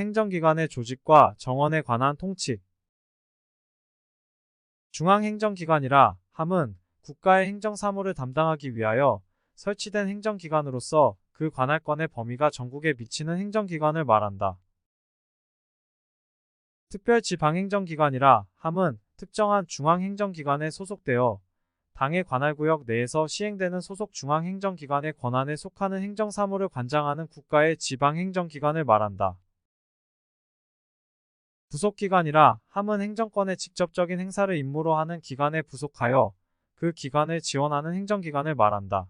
행정기관의 조직과 정원에 관한 통치. 중앙행정기관이라 함은 국가의 행정사무를 담당하기 위하여 설치된 행정기관으로서 그 관할권의 범위가 전국에 미치는 행정기관을 말한다. 특별지방행정기관이라 함은 특정한 중앙행정기관에 소속되어 당의 관할구역 내에서 시행되는 소속 중앙행정기관의 권한에 속하는 행정사무를 관장하는 국가의 지방행정기관을 말한다. 부속기관이라 함은 행정권의 직접적인 행사를 임무로 하는 기관에 부속하여 그 기관을 지원하는 행정기관을 말한다.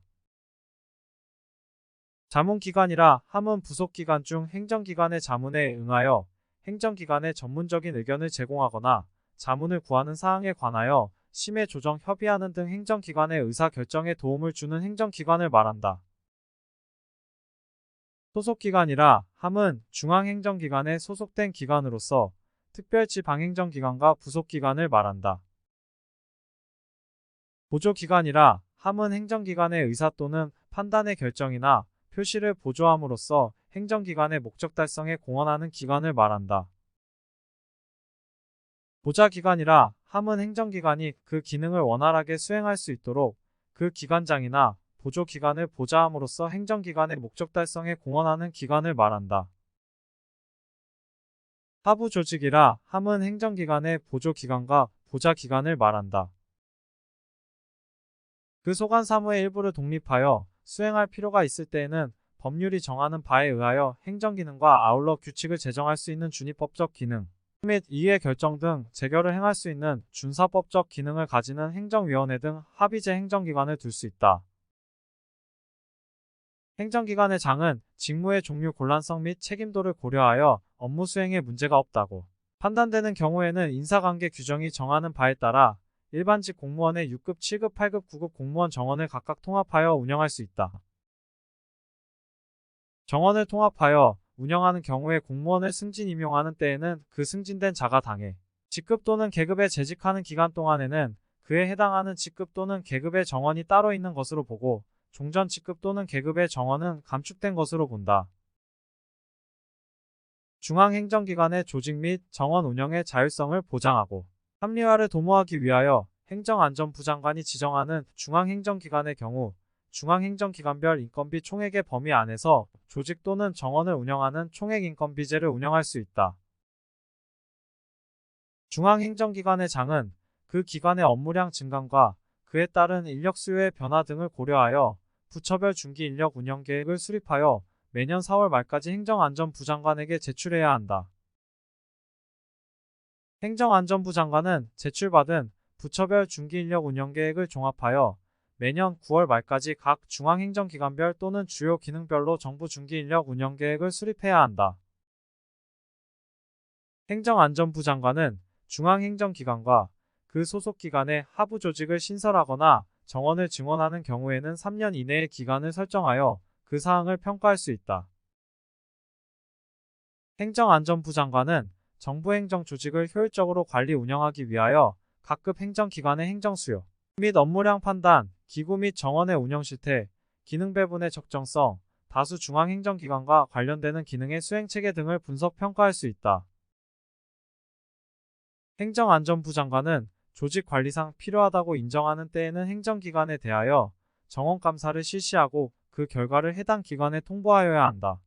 자문기관이라 함은 부속기관 중 행정기관의 자문에 응하여 행정기관의 전문적인 의견을 제공하거나 자문을 구하는 사항에 관하여 심의 조정 협의하는 등 행정기관의 의사결정에 도움을 주는 행정기관을 말한다. 소속기관이라 함은 중앙행정기관에 소속된 기관으로서 특별지방행정기관과 부속기관을 말한다. 보조기관이라 함은 행정기관의 의사 또는 판단의 결정이나 표시를 보조함으로써 행정기관의 목적 달성에 공헌하는 기관을 말한다. 보좌기관이라 함은 행정기관이 그 기능을 원활하게 수행할 수 있도록 그 기관장이나 보조기관을 보좌함으로써 행정기관의 목적 달성에 공헌하는 기관을 말한다. 하부 조직이라 함은 행정기관의 보조기관과 보좌기관을 말한다. 그 소관 사무의 일부를 독립하여 수행할 필요가 있을 때에는 법률이 정하는 바에 의하여 행정기능과 아울러 규칙을 제정할 수 있는 준위법적 기능 및 이해 결정 등 재결을 행할 수 있는 준사법적 기능을 가지는 행정위원회 등 합의제 행정기관을 둘 수 있다. 행정기관의 장은 직무의 종류 곤란성 및 책임도를 고려하여 업무 수행에 문제가 없다고 판단되는 경우에는 인사관계 규정이 정하는 바에 따라 일반직 공무원의 6급, 7급, 8급, 9급 공무원 정원을 각각 통합하여 운영할 수 있다. 정원을 통합하여 운영하는 경우에 공무원을 승진 임용하는 때에는 그 승진된 자가 당해 직급 또는 계급에 재직하는 기간 동안에는 그에 해당하는 직급 또는 계급의 정원이 따로 있는 것으로 보고 종전 직급 또는 계급의 정원은 감축된 것으로 본다. 중앙행정기관의 조직 및 정원 운영의 자율성을 보장하고 합리화를 도모하기 위하여 행정안전부 장관이 지정하는 중앙행정기관의 경우 중앙행정기관별 인건비 총액의 범위 안에서 조직 또는 정원을 운영하는 총액 인건비제를 운영할 수 있다. 중앙행정기관의 장은 그 기관의 업무량 증강과 그에 따른 인력 수요의 변화 등을 고려하여 부처별 중기 인력 운영 계획을 수립하여 매년 4월 말까지 행정안전부 장관에게 제출해야 한다. 행정안전부 장관은 제출받은 부처별 중기 인력 운영 계획을 종합하여 매년 9월 말까지 각 중앙행정기관별 또는 주요 기능별로 정부 중기인력 운영계획을 수립해야 한다. 행정안전부 장관은 중앙행정기관과 그 소속기관의 하부 조직을 신설하거나 정원을 증원하는 경우에는 3년 이내의 기간을 설정하여 그 사항을 평가할 수 있다. 행정안전부 장관은 정부 행정 조직을 효율적으로 관리 운영하기 위하여 각급 행정기관의 행정수요 및 업무량 판단, 기구 및 정원의 운영 실태, 기능 배분의 적정성, 다수 중앙행정기관과 관련되는 기능의 수행체계 등을 분석 평가할 수 있다. 행정안전부 장관은 조직 관리상 필요하다고 인정하는 때에는 행정기관에 대하여 정원 감사를 실시하고 그 결과를 해당 기관에 통보하여야 한다.